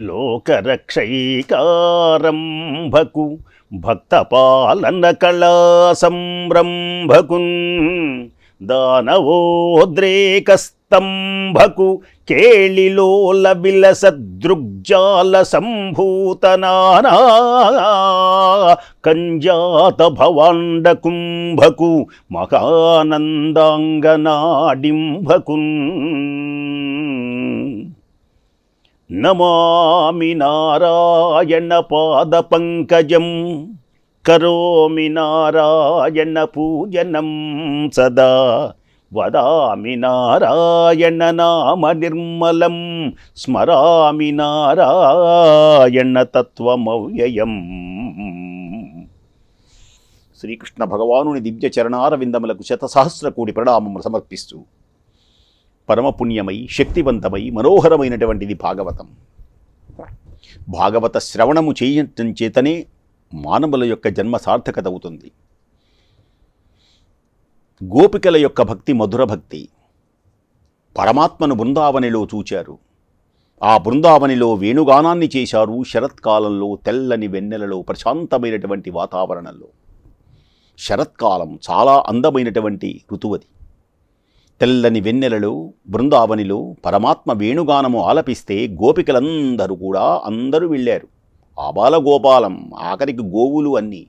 లోకరక్షైకారంభకు భక్తపాలన కళా సంరంభకున్ దానవోద్రేకస్తంభకు కేళిలోల విలసదృగ్జాల సంభూతనానా కంజాత భవాండ కుంభకు మహానందాంగనాడింభకున్ నమామి నారాయణ పాద పంకజం. కరోమి నారాయణ పూజనం సదా. వదామి నారాయణ నామ నిర్మలం. స్మరామి నారాయణ తత్వమవ్యయం. శ్రీకృష్ణ భగవానుని దివ్య చరణారవిందములకు శతసహస్ర కోటి ప్రణామములు సమర్పిస్తూ పరమపుణ్యమై శక్తివంతమై మనోహరమైనటువంటిది భాగవతం. భాగవత శ్రవణము చేయటం చేతనే మానవుల యొక్క జన్మ సార్థకత అవుతుంది గోపికల యొక్క భక్తి మధుర భక్తి. పరమాత్మను బృందావనిలో చూచారు. ఆ బృందావనిలో వేణుగానాన్ని చేశారు శరత్కాలంలో తెల్లని వెన్నెలలో ప్రశాంతమైనటువంటి వాతావరణంలో. శరత్కాలం చాలా అందమైనటువంటి ఋతువది. తెల్లని వెన్నెలలో బృందావనిలో పరమాత్మ వేణుగానము ఆలపిస్తే గోపికలందరూ కూడా అందరూ వెళ్ళారు. ఆబాల గోపాలం ఆఖరికి గోవులు అన్నీ.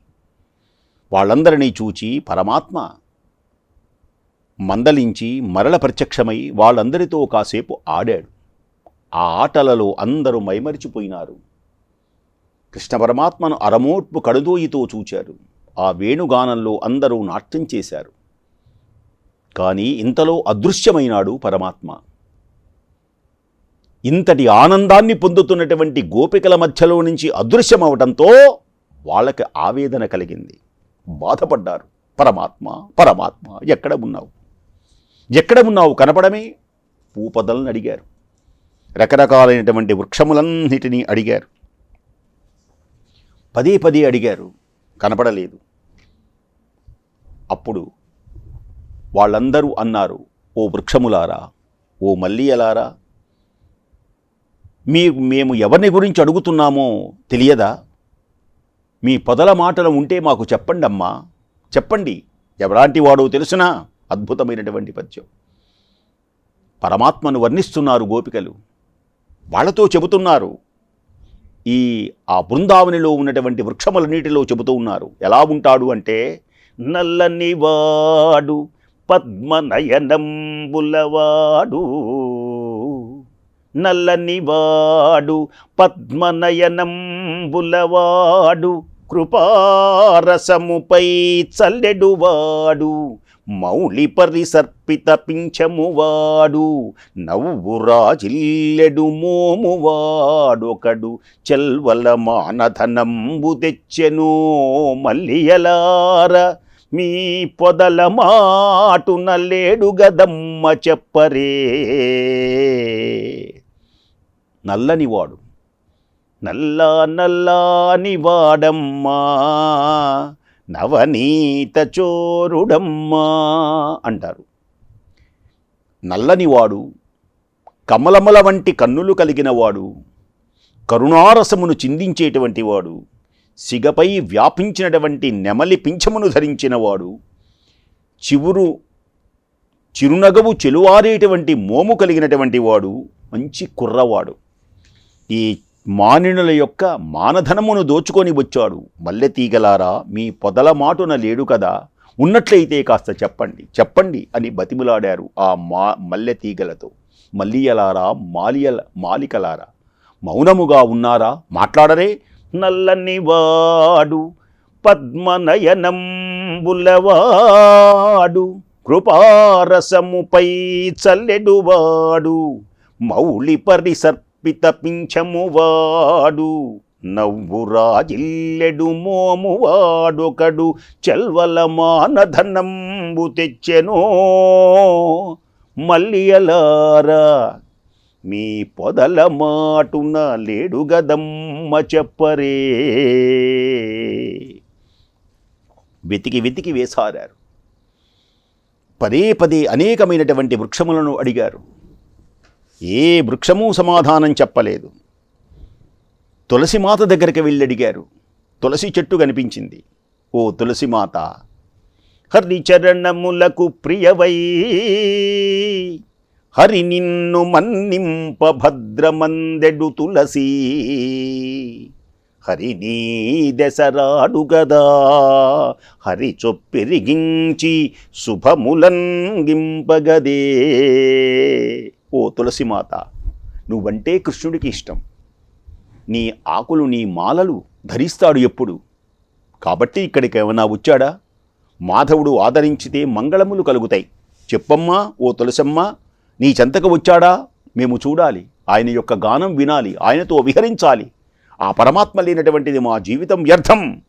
వాళ్ళందరినీ చూచి పరమాత్మ మందలించి మరల ప్రత్యక్షమై వాళ్ళందరితో కాసేపు ఆడాడు. ఆ ఆటలలో అందరూ మైమరిచిపోయినారు. కృష్ణ పరమాత్మను అరమోట్పు కడుదోయితో చూచారు. ఆ వేణుగానంలో అందరూ నాట్యం చేశారు. కానీ ఇంతలో అదృశ్యమైనాడు పరమాత్మ. ఇంతటి ఆనందాన్ని పొందుతున్నటువంటి గోపికల మధ్యలో నుంచి అదృశ్యమవటంతో వాళ్ళకి ఆవేదన కలిగింది. బాధపడ్డారు. పరమాత్మ పరమాత్మ ఎక్కడ ఉన్నావు? ఎక్కడ ఉన్నావు కనపడమే? పూపదలను అడిగారు. రకరకాలైనటువంటి వృక్షములన్నిటినీ అడిగారు. పదే పదే అడిగారు. కనపడలేదు. అప్పుడు వాళ్ళందరూ అన్నారు ఓ వృక్షములారా ఓ మల్లియలారా మీ మేము ఎవరిని గురించి అడుగుతున్నామో తెలియదా? మీ పొదల మాటలు ఉంటే మాకు చెప్పండి అమ్మా చెప్పండి ఎవలాంటి వాడో తెలుసునా? అద్భుతమైనటువంటి పద్యం. పరమాత్మను వర్ణిస్తున్నారు గోపికలు. వాళ్ళతో చెబుతున్నారు. ఈ ఆ బృందావనిలో ఉన్నటువంటి వృక్షములన్నిటిలో చెబుతూ ఉన్నారు. ఎలా ఉంటాడు అంటే నల్లని వాడు పద్మనయనంబులవాడు నల్లనివాడు పద్మనయనంబులవాడు కృపారసముపై చల్లెడువాడు మౌళి పరిసర్పిత పింఛమువాడు నవ్వురాజిల్లెడు మోమువాడొకడు చెల్వల మానధనంబు తెచ్చెను మల్లియలార మీ పొదల మాటున లేడు గదమ్మ చెప్పరే. నల్లనివాడు నల్ల నల్లాని వాడమ్మా నవనీత చోరుడమ్మా అంటారు. నల్లనివాడు కమలమల వంటి కన్నులు కలిగిన వాడు కరుణారసమును చిందించేటువంటి వాడు సిగపై వ్యాపించినటువంటి నెమలి పింఛమును ధరించినవాడు చివురు చిరునగవు చెలువారేటువంటి మోము కలిగినటువంటి వాడు మంచి కుర్రవాడు. ఈ మానినుల యొక్క మానధనమును దోచుకొని వచ్చాడు. మల్లె తీగలారా మీ పొదల మాటున లేడు కదా ఉన్నట్లయితే కాస్త చెప్పండి చెప్పండి అని బతిములాడారు ఆ మా మల్లె తీగలతో. మల్లియలారా మాలియల మాలికలారా మౌనముగా ఉన్నారా? మాట్లాడరే నల్లని వాడు పద్మనయనంబులవాడు కృపారసముపై చల్లెడువాడు మౌళి పరిసర్పిత పింఛమువాడు నవ్వురాజిల్లెడు మోము వాడొకడు చెల్వల మానధనంబు తెచ్చెనో మల్లియలారా మీ పొదల మాటున లేడు గదమ్మ చెప్పరే. వెతికి వెతికి వేసారారు. పదే పదే అనేకమైనటువంటి వృక్షములను అడిగారు. ఏ వృక్షము సమాధానం చెప్పలేదు. తులసి మాత దగ్గరికి వెళ్ళి అడిగారు. తులసి చెట్టు కనిపించింది. ఓ తులసి మాత హరి ప్రియవై హరి నిన్ను మన్నింప భద్రమందెడు తులసి. హరి నీ దశరాడు గదా. హరి చొప్పెరిగించి శుభములంగింపగదే. ఓ తులసిమాత నువ్వంటే కృష్ణుడికి ఇష్టం. నీ ఆకులు నీ మాలలు ధరిస్తాడు ఎప్పుడు. కాబట్టి ఇక్కడికి ఏమైనా వచ్చాడా? మాధవుడు ఆదరించితే మంగళములు కలుగుతాయి. చెప్పమ్మా ఓ తులసమ్మ నీ చెంతకు వచ్చాడా? మేము చూడాలి. ఆయన యొక్క గానం వినాలి. ఆయనతో విహరించాలి. ఆ పరమాత్మ లేనటువంటిది మా జీవితం వ్యర్థం.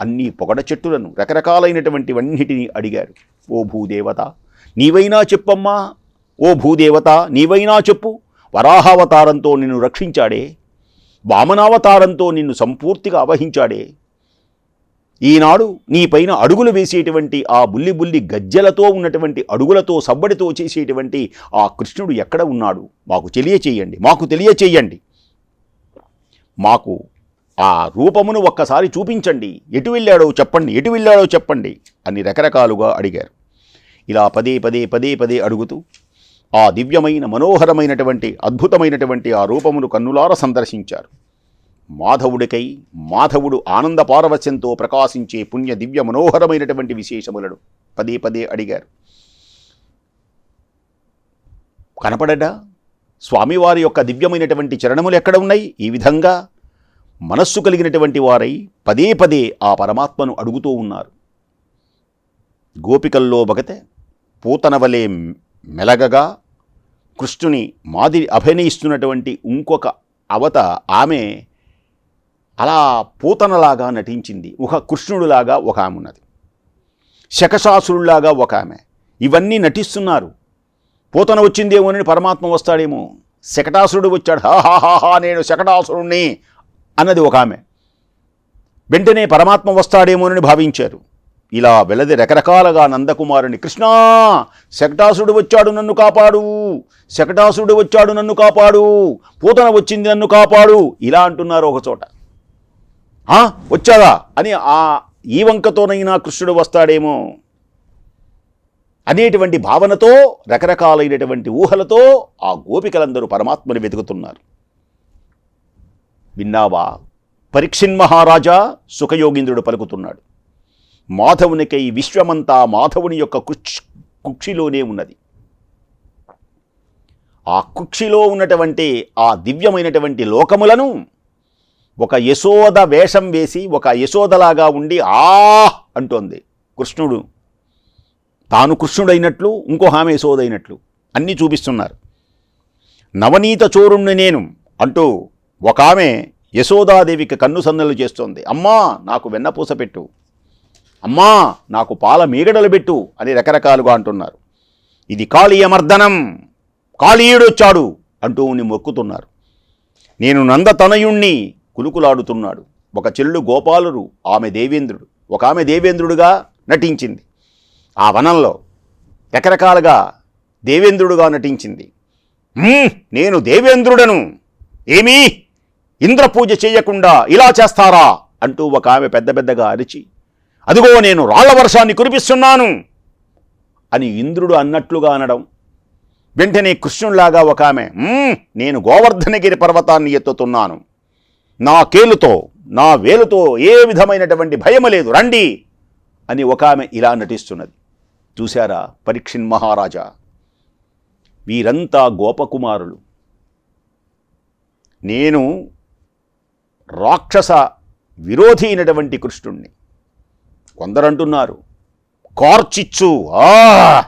అన్ని పొగడ చెట్టులను రకరకాలైనటువంటివన్నిటినీ అడిగారు. ఓ భూదేవత నీవైనా చెప్పమ్మా. ఓ భూదేవత నీవైనా చెప్పు. వరాహావతారంతో నిన్ను రక్షించాడే. వామనావతారంతో నిన్ను సంపూర్తిగా అవహించాడే. ఈనాడు నీపైన అడుగులు వేసేటువంటి ఆ బుల్లి బుల్లి గజ్జలతో ఉన్నటువంటి అడుగులతో సబ్బడితో చేసేటువంటి ఆ కృష్ణుడు ఎక్కడ ఉన్నాడు? మాకు తెలియచేయండి. మాకు తెలియచేయండి. మాకు ఆ రూపమును ఒక్కసారి చూపించండి. ఎటు వెళ్ళాడో చెప్పండి. ఎటు వెళ్ళాడో చెప్పండి అని రకరకాలుగా అడిగారు. ఇలా పదే పదే పదే పదే అడుగుతూ ఆ దివ్యమైన మనోహరమైనటువంటి అద్భుతమైనటువంటి ఆ రూపమును కన్నులార సందర్శించారు. మాధవుడికై మాధవుడు ఆనందపారవశ్యంతో ప్రకాశించే పుణ్య దివ్య మనోహరమైనటువంటి విశేషములను పదే పదే అడిగారు. కనపడడా స్వామివారి యొక్క దివ్యమైనటువంటి చరణములు ఎక్కడ ఉన్నాయి? ఈ విధంగా మనస్సు కలిగినటువంటి వారై పదే పదే ఆ పరమాత్మను అడుగుతూ ఉన్నారు. గోపికల్లో బగతే పూతనవలే మెలగగా కృష్ణుని మాదిరి అభినయిస్తున్నటువంటి ఇంకొక అవత ఆమె అలా పూతనలాగా నటించింది. ఒక కృష్ణుడిలాగా ఒక ఆమె ఉన్నది శకశాసురుడులాగా ఒక ఆమె. ఇవన్నీ నటిస్తున్నారు. పూతన వచ్చిందేమోనని పరమాత్మ వస్తాడేమో. శకటాసురుడు వచ్చాడు. హాహాహా నేను శకటాసురుణ్ణి అన్నది ఒక ఆమె. వెంటనే పరమాత్మ వస్తాడేమోనని భావించారు. ఇలా వెలది రకరకాలుగా నందకుమారుని కృష్ణా శకటాసుడు వచ్చాడు నన్ను కాపాడు. శకటాసుడు వచ్చాడు నన్ను కాపాడు. పూతన వచ్చింది నన్ను కాపాడు. ఇలా అంటున్నారు ఒక చోట "ఆ, అని ఆ ఈ వంకతోనైనా కృష్ణుడు వస్తాడేమో. అనేటువంటి భావనతో రకరకాలైనటువంటి ఊహలతో ఆ గోపికలందరూ పరమాత్మని వెతుకుతున్నారు. విన్నావా? పరీక్షిన్ మహారాజా సుఖయోగీంద్రుడు పలుకుతున్నాడు. మాధవునికై విశ్వమంతా మాధవుని యొక్క కుక్ష్ కుక్షిలోనే ఉన్నది. ఆ కుక్షిలో ఉన్నటువంటి ఆ దివ్యమైనటువంటి లోకములను ఒక యశోద వేషం వేసి ఒక యశోదలాగా ఉండి ఆ అంటోంది కృష్ణుడు. తాను కృష్ణుడైనట్లు ఇంకో ఆమె యశోదైనట్లు. అన్నీ చూపిస్తున్నారు. నవనీత చోరుణ్ణి నేను అంటూ ఒక ఆమె యశోదాదేవికి కన్ను సందలు చేస్తోంది. అమ్మా నాకు వెన్నపూస పెట్టు. అమ్మా నాకు పాల మీగడలు పెట్టు అని రకరకాలుగా అంటున్నారు. ఇది కాళీయమర్దనం కాళీయుడొచ్చాడు అంటూ ఉని మొక్కుతున్నారు. నేను నందతనయుణ్ణి కులుకులాడుతున్నాడు. ఒక చెల్లు గోపాలుడు ఆమె దేవేంద్రుడు. ఒక ఆమె దేవేంద్రుడుగా నటించింది. ఆ వనంలో రకరకాలుగా దేవేంద్రుడుగా నటించింది. నేను దేవేంద్రుడను. ఏమీ? ఇంద్రపూజ చేయకుండా ఇలా చేస్తారా? అంటూ ఒక ఆమె పెద్ద పెద్దగా అరిచి అదిగో నేను రాళ్ళ వర్షాన్ని కురిపిస్తున్నాను అని ఇంద్రుడు అన్నట్లుగా అనడం. వెంటనే కృష్ణుడిలాగా ఒక ఆమె నేను గోవర్ధనగిరి పర్వతాన్ని ఎత్తుతున్నాను. నా కేలుతో నా వేలుతో ఏ విధమైనటువంటి భయం లేదు. రండి అని ఒక ఆమె ఇలా నటిస్తున్నది. చూశారా? పరీక్షిన్ మహారాజా. వీరంతా గోపకుమారులు. నేను రాక్షస విరోధి అయినటువంటి కృష్ణుణ్ణి. కొందరంటున్నారు కార్చిచ్చు ఆ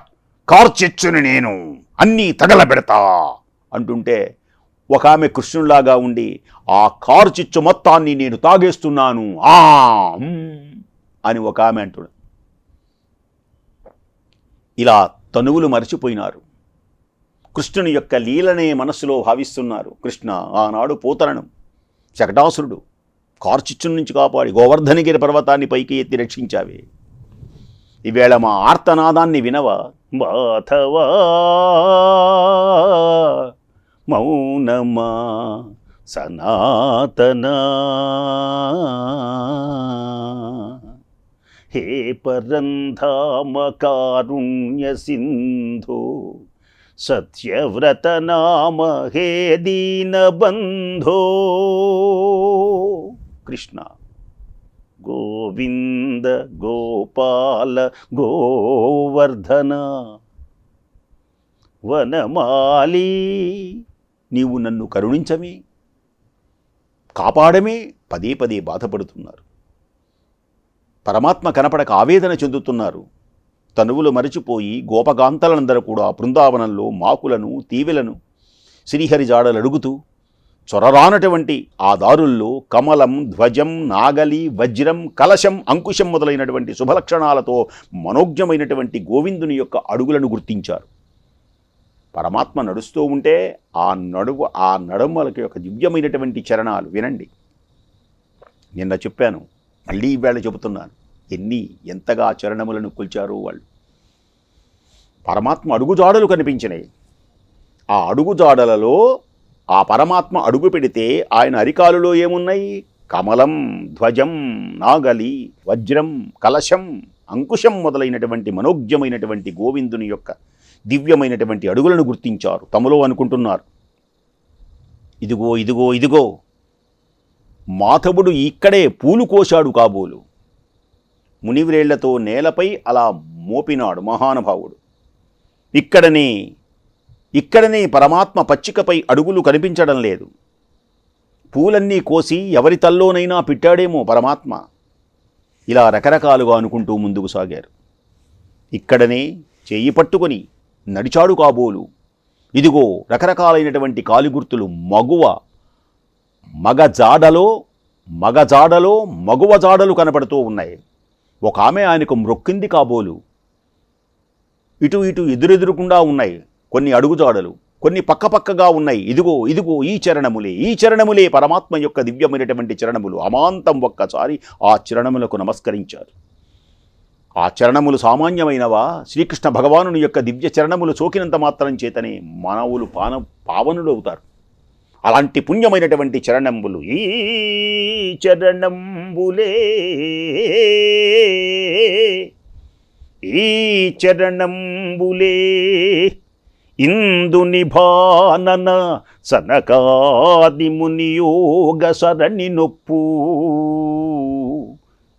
కార్చిచ్చుని నేను అన్నీ తగలబెడతా అంటుంటే ఒక ఆమె కృష్ణులాగా ఉండి ఆ కారు చిచ్చు మొత్తాన్ని నేను తాగేస్తున్నాను ఆ అని ఒక ఆమె అంటుడు. ఇలా తనువులు మరచిపోయినారు. కృష్ణుని యొక్క లీలనే మనస్సులో భావిస్తున్నారు. కృష్ణ ఆనాడు పోతరణం శకటాసురుడు కార్చిచ్చుల నుంచి కాపాడి గోవర్ధనగిరి పర్వతాన్ని పైకి ఎత్తి రక్షించావే. ఈవేళ మా ఆర్తనాదాన్ని వినవా? బాధవా మౌనమా సనాతనా. హే పరంధామకారుణ్య సింధు సత్యవ్రత నామ హే దీనబంధో. కృష్ణ గోవింద గోపాల గోవర్ధన వనమాలి నీవు నన్ను కరుణించమే కాపాడమే పదే పదే బాధపడుతున్నారు. పరమాత్మ కనపడక ఆవేదన చెందుతున్నారు. తనువులు మరచిపోయి గోపగాంతలందరూ కూడా బృందావనంలో మాకులను తీవెలను శ్రీహరి జాడలు అడుగుతూ చొరరానటువంటి ఆ దారుల్లో కమలం ధ్వజం నాగలి వజ్రం కలశం అంకుశం మొదలైనటువంటి శుభలక్షణాలతో మనోజ్ఞమైనటువంటి గోవిందుని యొక్క అడుగులను గుర్తించారు. పరమాత్మ నడుస్తూ ఉంటే ఆ నడువు ఆ నడుమలకి యొక్క దివ్యమైనటువంటి చరణాలు వినండి. నిన్న చెప్పాను మళ్ళీ ఈవేళ చెబుతున్నాను ఎన్ని ఎంతగా ఆ చరణములను కొల్చారో వాళ్ళు. పరమాత్మ అడుగుజాడలు కనిపించినాయి. ఆ అడుగుజాడలలో ఆ పరమాత్మ అడుగు పెడితే ఆయన అరికాలులో ఏమున్నాయి? కమలం ధ్వజం నాగలి వజ్రం కలశం అంకుశం మొదలైనటువంటి మనోజ్ఞమైనటువంటి గోవిందుని యొక్క దివ్యమైనటువంటి అడుగులను గుర్తించారు. తమలో అనుకుంటున్నారు. ఇదిగో ఇదిగో ఇదిగో. మాధవుడు ఇక్కడే పూలు కోశాడు కాబోలు. మునివ్రేళ్ళతో నేలపై అలా మోపినాడు మహానుభావుడు. ఇక్కడనే ఇక్కడనే పరమాత్మ పచ్చికపై అడుగులు కనిపించడం లేదు. పూలన్నీ కోసి ఎవరి తల్లోనైనా పెట్టాడేమో పరమాత్మ. ఇలా రకరకాలుగా అనుకుంటూ ముందుకు సాగారు. ఇక్కడనే చేయి పట్టుకొని నడిచాడు కాబోలు. ఇదిగో రకరకాలైనటువంటి కాలిగుర్తులు మగువ మగ జాడలో మగ జాడలో మగువ జాడలు కనపడుతూ ఉన్నాయి. ఒక ఆమె ఆయనకు మ్రొక్కింది కాబోలు. ఇటు ఇటు ఎదురెదురుకుండా ఉన్నాయి కొన్ని అడుగుజాడలు కొన్ని పక్కపక్కగా ఉన్నాయి. ఇదిగో ఇదిగో ఈ చరణములే ఈ చరణములే పరమాత్మ యొక్క దివ్యమైనటువంటి చరణములు. అమాంతం ఒక్కసారి ఆ చరణములకు నమస్కరించారు. ఆ చరణములు సామాన్యమైనవా? శ్రీకృష్ణ భగవానుని యొక్క దివ్య చరణములు సోకినంత మాత్రం చేతనే మానవులు పాన పావనులు అవుతారు. అలాంటి పుణ్యమైనటువంటి చరణంబులు ఈ చరణంబులే. ఈ చరణంబులే. ఇందు నిభానన సనకాది మునియోగ సరణి నొప్పు.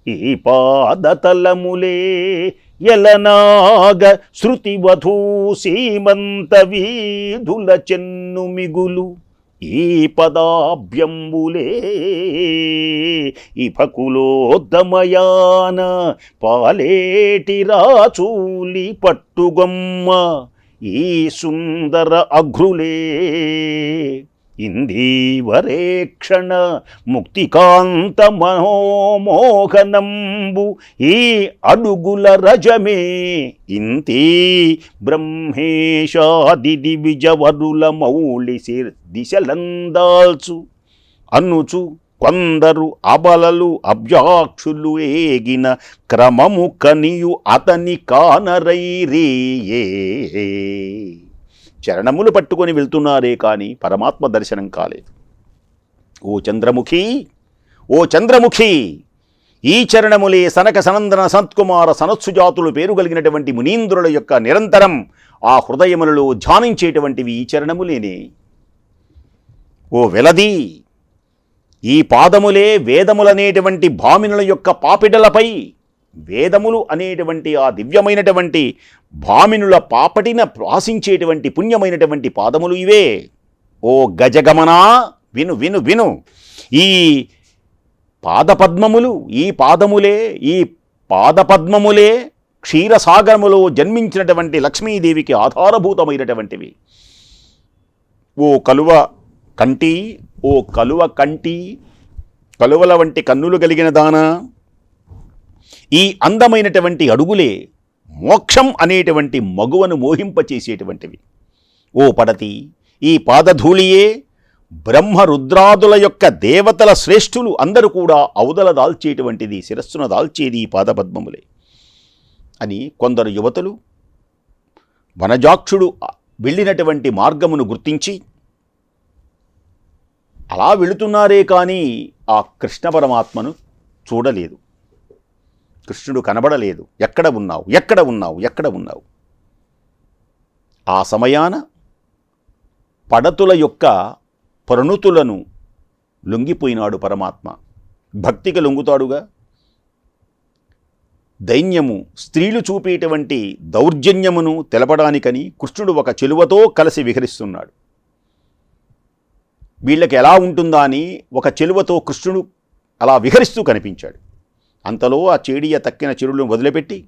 ఈ పాదతలములే ఎలనాగ శృతివధూ సీమంత వీధుల చెన్ను మిగులు. ఈ పదాభ్యంబులే ఇఫకులోద్దమయాన పాలేటి రాచూలి పట్టుగొమ్మ. ఈ సుందర అఘ్రులే ఇందీవరేక్షణ ముక్తికాంత మనోమోహనంబు ఈ అడుగుల రజమే. ఇంతే బ్రహ్మేశాది దివిజవరుల మౌళి దిశలందాల్చు అనుచు కొందరు అబలలు అబ్జాక్షులు ఏగిన క్రమము కనియు అతని కానరైరీయే చరణములు పట్టుకొని వెళ్తున్నారే కానీ పరమాత్మ దర్శనం కాలేదు. ఓ చంద్రముఖి ఓ చంద్రముఖి ఈ చరణములే సనక సనందన సత్కుమార సనత్సుజాతులు పేరు కలిగినటువంటి మునీంద్రుల యొక్క నిరంతరం ఆ హృదయములలో ధ్యానించేటువంటివి ఈ చరణములేనే. ఓ వెలది ఈ పాదములే వేదములనేటువంటి భామినుల యొక్క పాపిడలపై వేదములు అనేటువంటి ఆ దివ్యమైనటువంటి భామినుల పాపటిన ప్రాసించేటువంటి పుణ్యమైనటువంటి పాదములు ఇవే. ఓ గజగమనా విను విను విను. ఈ పాదపద్మములు ఈ పాదములే ఈ పాదపద్మములే క్షీరసాగరములో జన్మించినటువంటి లక్ష్మీదేవికి ఆధారభూతమైనటువంటివి. ఓ కలువ కంటి ఓ కలువ కంటి కలువల వంటి కన్నులు కలిగిన దానా. ఈ అందమైనటువంటి అడుగులే మోక్షం అనేటువంటి మగువను మోహింపచేసేటువంటివి. ఓ పడతి ఈ పాదధూళియే బ్రహ్మ రుద్రాదుల యొక్క దేవతల శ్రేష్ఠులు అందరూ కూడా అవుదల దాల్చేటువంటిది శిరస్సున దాల్చేది ఈ పాదపద్మములే. అని కొందరు యువతులు వనజాక్షుడు వెళ్ళినటువంటి మార్గమును గుర్తించి అలా వెళుతున్నారే కానీ ఆ కృష్ణ పరమాత్మను చూడలేదు. కృష్ణుడు కనబడలేదు. ఎక్కడ ఉన్నావు? ఎక్కడ ఉన్నావు? ఎక్కడ ఉన్నావు? ఆ సమయాన పడతుల యొక్క ప్రణుతులను లొంగిపోయినాడు పరమాత్మ. భక్తికి లొంగుతాడుగా. దైన్యము స్త్రీలు చూపేటువంటి దౌర్జన్యమును తెలపడానికని కృష్ణుడు ఒక చెలువతో కలిసి విహరిస్తున్నాడు. వీళ్ళకి ఎలా ఉంటుందా అని ఒక చెలువతో కృష్ణుడు అలా విహరిస్తూ కనిపించాడు. అంతలో ఆ చేడియ తక్కిన చెరువులను వదిలిపెట్టి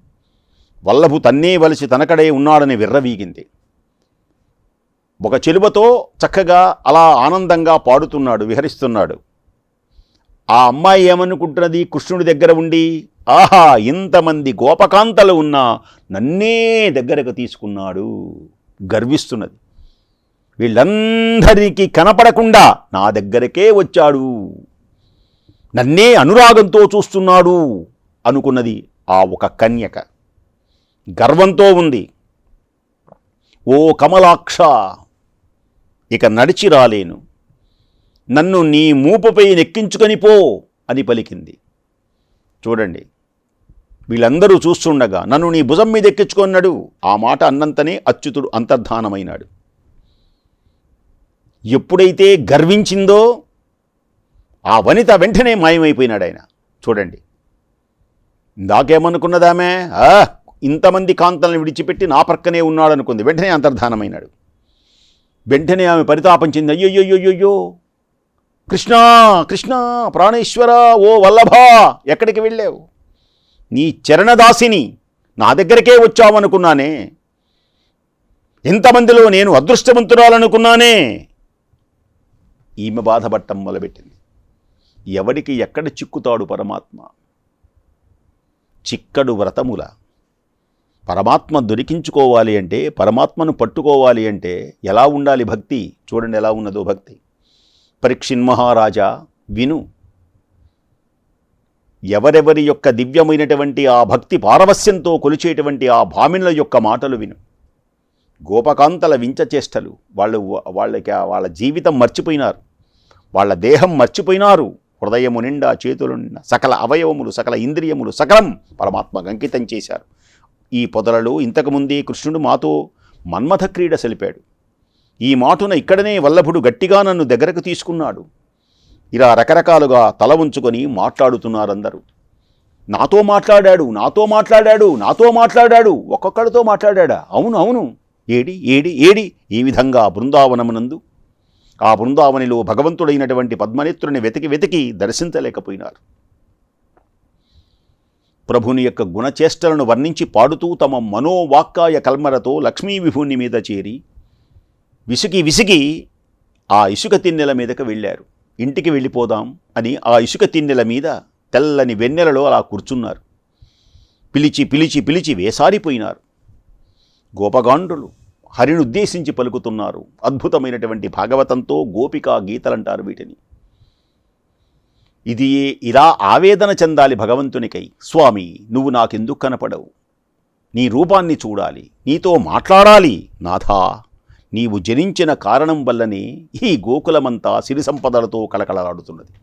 వల్లభు తన్నే వలసి తనకడే ఉన్నాడని విర్రవీగింది. ఒక చెలువతో చక్కగా అలా ఆనందంగా పాడుతున్నాడు విహరిస్తున్నాడు. ఆ అమ్మాయి ఏమనుకుంటున్నది? కృష్ణుడి దగ్గర ఉండి ఆహా ఇంతమంది గోపకాంతలు ఉన్నా నన్నే దగ్గరకు తీసుకున్నాడు గర్విస్తున్నది. వీళ్ళందరికీ కనపడకుండా నా దగ్గరకే వచ్చాడు. నన్నే అనురాగంతో చూస్తున్నాడు అనుకున్నది ఆ ఒక కన్యక. గర్వంతో ఉంది. ఓ కమలాక్ష ఇక నడిచి రాలేను. నన్ను నీ మూపపై నెక్కించుకొని పో అని పలికింది. చూడండి వీళ్ళందరూ చూస్తుండగా నన్ను నీ భుజం మీద ఎక్కించుకున్నాడు. ఆ మాట అన్నంతనే అచ్యుతుడు అంతర్ధానమైనాడు. ఎప్పుడైతే గర్వించిందో ఆ వనిత వెంటనే మాయమైపోయినాడు ఆయన చూడండి. ఇందాకేమనుకున్నదామే? ఇంతమంది కాంతలను విడిచిపెట్టి నా ప్రక్కనే ఉన్నాడనుకుంది. వెంటనే అంతర్ధానమైనాడు. వెంటనే ఆమె పరితాపం చెంది అయ్యోయ్యోయ్యోయ్యో కృష్ణ కృష్ణ ప్రాణేశ్వర ఓ వల్లభా ఎక్కడికి వెళ్ళావు? నీ చరణదాసిని నా దగ్గరకే వచ్చావనుకున్నానే? ఇంతమందిలో నేను అదృష్టవంతురాలనుకున్నానే? ఈమె బాధపట్టం మొదలుపెట్టింది. ఎవడికి ఎక్కడ చిక్కుతాడు పరమాత్మ? చిక్కడు వ్రతముల. పరమాత్మ దొరికించుకోవాలి అంటే పరమాత్మను పట్టుకోవాలి అంటే ఎలా ఉండాలి భక్తి? చూడండి ఎలా ఉన్నదో భక్తి. పరీక్షిన్ మహారాజా విను. ఎవరెవరి యొక్క దివ్యమైనటువంటి ఆ భక్తి పారవస్యంతో కొలిచేటువంటి ఆ భామినుల యొక్క మాటలు విను. గోపకాంతల వించ చేష్టలు. వాళ్ళు వాళ్ళకి వాళ్ళ జీవితం మర్చిపోయినారు. వాళ్ళ దేహం మర్చిపోయినారు. హృదయము నిండా చేతులు నిండా సకల అవయవములు సకల ఇంద్రియములు సకలం పరమాత్మకు అంకితం చేశారు. ఈ పొదలలో ఇంతకుముందే కృష్ణుడు మాతో మన్మథ క్రీడ సెలిపాడు. ఈ మాటున ఇక్కడనే వల్లభుడు గట్టిగా నన్ను దగ్గరకు తీసుకున్నాడు. ఇలా రకరకాలుగా తల ఉంచుకొని మాట్లాడుతున్నారందరూ. నాతో మాట్లాడాడు నాతో మాట్లాడాడు నాతో మాట్లాడాడు ఒక్కొక్కడితో మాట్లాడా అవును అవును. ఏడి ఏడి ఏడి. ఈ విధంగా బృందావనమునందు ఆ బృందావనిలో భగవంతుడైనటువంటి పద్మనేత్రుని వెతికి వెతికి దర్శించలేకపోయినారు. ప్రభుని యొక్క గుణచేష్టలను వర్ణించి పాడుతూ తమ మనోవాక్కాయ కల్మరతో లక్ష్మీ విభుని మీద చేరి విసిగి విసిగి ఆ ఇసుక తిన్నెల మీదకి వెళ్ళారు. ఇంటికి వెళ్ళిపోదాం అని ఆ ఇసుక తిన్నెల మీద తెల్లని వెన్నెలలో అలా కూర్చున్నారు. పిలిచి పిలిచి పిలిచి వేసారిపోయినారు. గోపగాండ్రులు హరినుద్దేశించి పలుకుతున్నారు. అద్భుతమైనటువంటి భాగవతంతో గోపికా గీతలంటారు వీటిని. ఇది ఇలా ఆవేదన చెందాలి భగవంతునికై. స్వామి నువ్వు నాకెందుకు కనపడవు? నీ రూపాన్ని చూడాలి. నీతో మాట్లాడాలి నాథా. నీవు జనించిన కారణం వల్లనే ఈ గోకులమంతా సిరి సంపదలతో కలకలలాడుతున్నది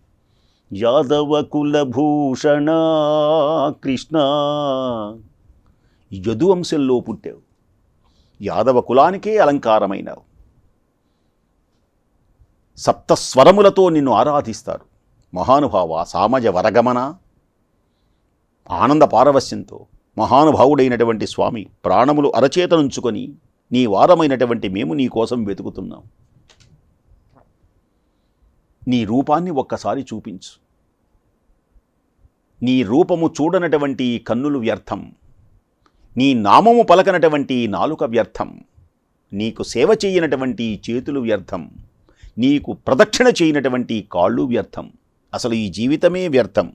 యాదవ కులభూషణ కృష్ణ యదువంశంలో పుట్టావు. యాదవ కులానికే అలంకారమైనావు. సప్తస్వరములతో నిన్ను ఆరాధిస్తారు. మహానుభావ సామజ వరగమన ఆనంద పారవస్యంతో మహానుభావుడైనటువంటి స్వామి ప్రాణములు అరచేతనుంచుకొని నీ వారమైనటువంటి మేము నీ కోసం వెతుకుతున్నాం. నీ రూపాన్ని ఒక్కసారి చూపించు. నీ రూపము చూడనటువంటి కన్నులు వ్యర్థం. నీ నామము పలకనటువంటి నాలుక వ్యర్థం నీకు సేవ చేయనటువంటి చేతులు వ్యర్థం నీకు ప్రదక్షిణ చేయనటువంటి కాళ్ళు వ్యర్థం అసలు ఈ జీవితమే వ్యర్థం.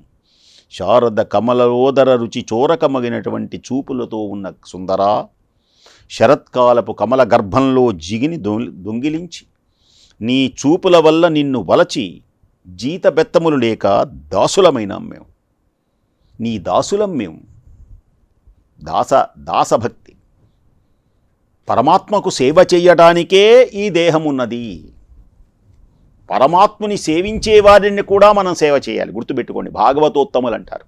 శారద కమలలోదర రుచి చోరకమగినటువంటి చూపులతో ఉన్న సుందరా శరత్కాలపు కమల గర్భంలో జిగిని దొంగిలించి నీ చూపుల వల్ల నిన్ను వలచి జీత బెత్తములు లేక దాసులమైనాం మేము. నీ దాసులం మేము. దాస దాసభక్తి. పరమాత్మకు సేవ చేయడానికే ఈ దేహం ఉన్నది పరమాత్ముని సేవించే వారిని కూడా మనం సేవ చేయాలి. గుర్తుపెట్టుకోండి భాగవతోత్తములు అంటారు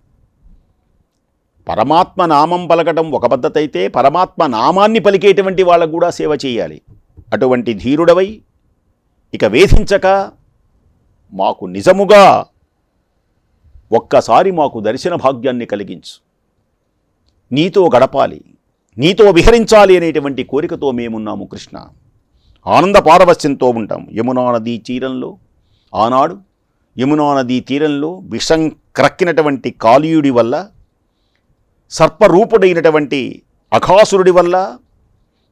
పరమాత్మ నామం పలకటం ఒక పద్ధతి అయితే పరమాత్మ నామాన్ని పలికేటువంటి వాళ్ళకు కూడా సేవ చేయాలి. అటువంటి ధీరుడవై ఇక వేధించక మాకు నిజముగా ఒక్కసారి మాకు దర్శన భాగ్యాన్ని కలిగించు. నీతో గడపాలి నీతో విహరించాలి అనేటువంటి కోరికతో మేమున్నాము కృష్ణ. ఆనంద పారవస్యంతో ఉంటాం. యమునా నదీ తీరంలో ఆనాడు యమునా నదీ తీరంలో విషం క్రక్కినటువంటి కాళీయుడి వల్ల సర్పరూపుడైనటువంటి అఖాసురుడి వల్ల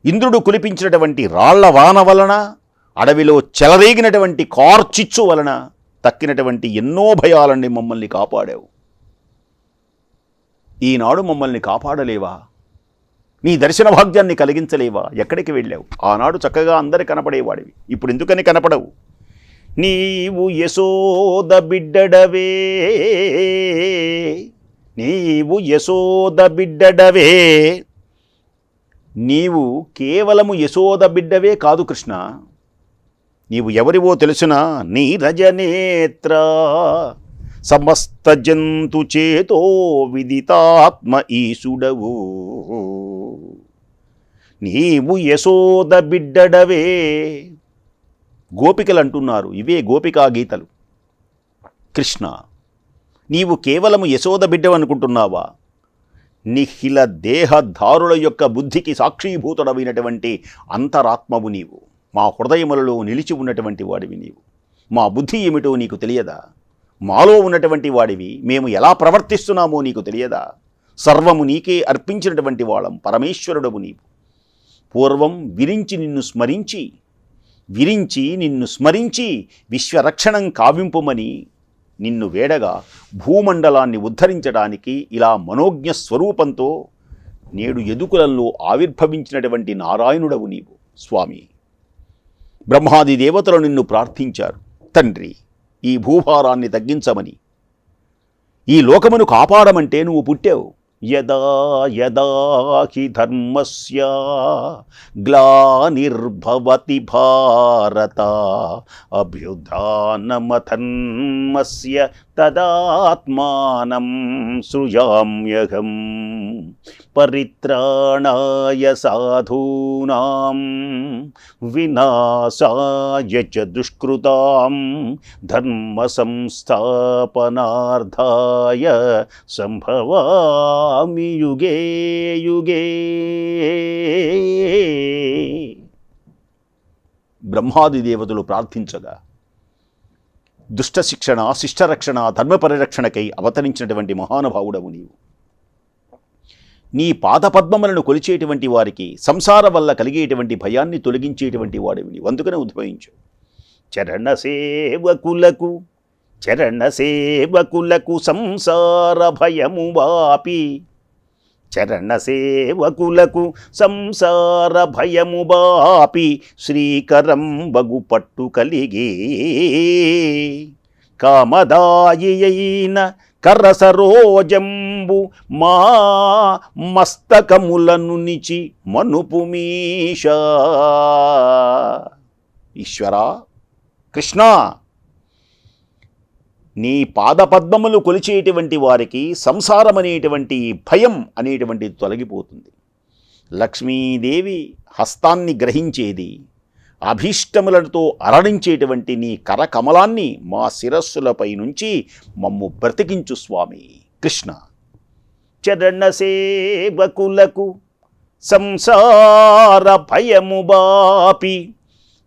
ఇంద్రుడు కులిపించినటువంటి రాళ్ళ వాన వలన అడవిలో చెలరేగినటువంటి కార్చిచ్చు వలన తక్కినటువంటి ఎన్నో భయాలని మమ్మల్ని కాపాడావు. ఈనాడు మమ్మల్ని కాపాడలేవా? నీ దర్శన భాగ్యాన్ని కలిగించలేవా? ఎక్కడికి వెళ్ళావు? ఆనాడు చక్కగా అందరి కనపడేవాడివి. ఇప్పుడు ఎందుకని కనపడవు? నీవు యశోద బిడ్డడవే. నీవు యశోద బిడ్డడవే. నీవు కేవలము యశోద బిడ్డవే కాదు కృష్ణ. నీవు ఎవరివో తెలుసునా? నీ రజనేత్ర సమస్త జంతు చేతో విదితాత్మ ఈశుడవు నీవు యశోద బిడ్డడవే. గోపికలు అంటున్నారు ఇవే గోపికా గీతలు. కృష్ణ నీవు కేవలము యశోద బిడ్డవనుకుంటున్నావా? నిఖిల దేహధారుల యొక్క బుద్ధికి సాక్షీభూతుడమైనటువంటి అంతరాత్మవు నీవు. మా హృదయములలో నిలిచి ఉన్నటువంటి వాడివి నీవు. మా బుద్ధి ఏమిటో నీకు తెలియదా? మాలో ఉన్నటువంటి వాడివి మేము ఎలా ప్రవర్తిస్తున్నామో నీకు తెలియదా? సర్వము నీకే అర్పించినటువంటి వాళ్ళం పరమేశ్వరుడవు నీవు. పూర్వం విరించి నిన్ను స్మరించి విరించి నిన్ను స్మరించి విశ్వరక్షణం కావింపుమని నిన్ను వేడగా భూమండలాన్ని ఉద్ధరించడానికి ఇలా మనోజ్ఞ స్వరూపంతో నేడు ఎదుకులలో ఆవిర్భవించినటువంటి నారాయణుడవు నీవు స్వామి. బ్రహ్మాది దేవతలు నిన్ను ప్రార్థించారు తండ్రి. ఈ భూభారాన్ని తగ్గించమని. ఈ లోకమును కాపాడమంటే నువ్వు పుట్టావు. యదా యదా హి ధర్మస్య గ్లానిర్భవతి భారత అభ్యుధానమధర్మస్య తదాత్మానం సృజామ్యహం పరిత్రాణాయ సాధూనాం వినాశాయ చ దుష్కృతాం ధర్మ సంస్థాపనార్థాయ సంభవామి యుగే యుగే. బ్రహ్మాది దేవతలు ప్రార్థించగా దుష్ట శిక్షణ శిష్టరక్షణ ధర్మ పరిరక్షణకై అవతరించినటువంటి మహానుభావుడవు నీవు. నీ పాదపద్మములను కొలిచేటువంటి వారికి సంసార వల్ల కలిగేటువంటి భయాన్ని తొలగించేటువంటి వాడివి నీవు. అందుకనే ఉద్భవించు. చరణ సేవకులకు చరణ సేవకులకు సంసార భయము వాపి. చరణ సేవకులకు సంసార భయము బాపి శ్రీకరం బగు పట్టు కలిగి. కామదాయి అయిన కరసరోజంబు మా మస్తకములను నిచి మనుపు మీష. ఈశ్వరా కృష్ణ! నీ పాదపద్మములు కొలిచేటువంటి వారికి సంసారం అనేటువంటి భయం అనేటువంటిది తొలగిపోతుంది. లక్ష్మీదేవి హస్తాన్ని గ్రహించేది అభీష్టములతో అరణించేటువంటి నీ కరకమలాన్ని మా శిరస్సులపై నుంచి మమ్ము బ్రతికించు స్వామి కృష్ణ. చరణ సేవకులకు సంసార భయము బాపి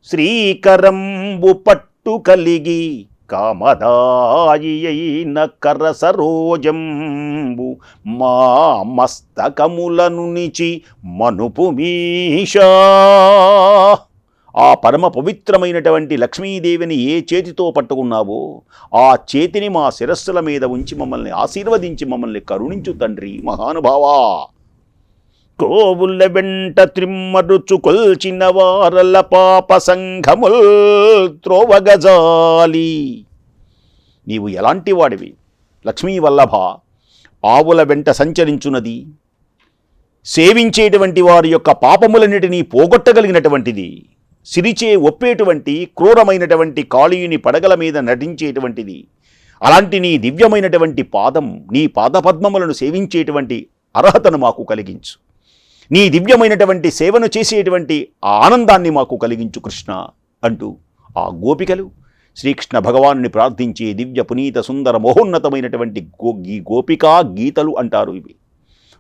శ్రీకరంబు పట్టు కలిగి కామదాయి అయిన కరసరోజంబు మా మస్తకములను నిచి మనుపు మీషా. ఆ పరమ పవిత్రమైనటువంటి లక్ష్మీదేవిని ఏ చేతితో పట్టుకున్నావో ఆ చేతిని మా శిరస్సుల మీద ఉంచి మమ్మల్ని ఆశీర్వదించి మమ్మల్ని కరుణించు తండ్రి మహానుభావా. కోవుల వెంట త్రిమ్మరుచు కొల్చిన వారల పాప సంఘముల్ త్రోవగజాలి. నీవు ఎలాంటి వాడివి? లక్ష్మీ వల్లభ ఆవుల వెంట సంచరించున్నది సేవించేటువంటి వారి యొక్క పాపములన్నిటినీ పోగొట్టగలిగినటువంటిది. సిరిచే ఒప్పేటువంటి క్రూరమైనటువంటి కాళీయుని పడగల మీద నటించేటువంటిది. అలాంటి నీ దివ్యమైనటువంటి పాదం నీ పాదపద్మములను సేవించేటువంటి అర్హతను మాకు కలిగించు. నీ దివ్యమైనటువంటి సేవను చేసేటువంటి ఆనందాన్ని మాకు కలిగించు కృష్ణ అంటూ ఆ గోపికలు శ్రీకృష్ణ భగవానుని ప్రార్థించే దివ్య పునీత సుందర మహోన్నతమైనటువంటి గో గీ గోపికా గీతలు అంటారు ఇవి.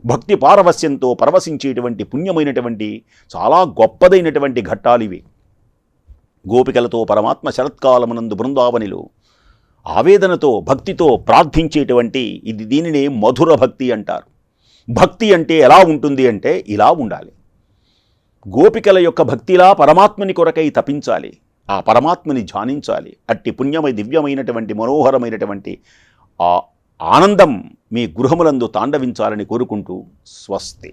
భక్తి పారవస్యంతో పరవశించేటువంటి పుణ్యమైనటువంటి చాలా గొప్పదైనటువంటి ఘట్టాలు ఇవి. గోపికలతో పరమాత్మ శరత్కాలమునందు బృందావనిలో ఆవేదనతో భక్తితో ప్రార్థించేటువంటి ఇది దీనినే మధుర భక్తి అంటారు. భక్తి అంటే ఎలా ఉంటుంది అంటే ఇలా ఉండాలి. గోపికల యొక్క భక్తిలా పరమాత్మని కొరకై తపించాలి. ఆ పరమాత్మని ధ్యానించాలి. అట్టి పుణ్యమై దివ్యమైనటువంటి మనోహరమైనటువంటి ఆ ఆనందం మీ గృహములందు తాండవించాలని కోరుకుంటూ స్వస్తి.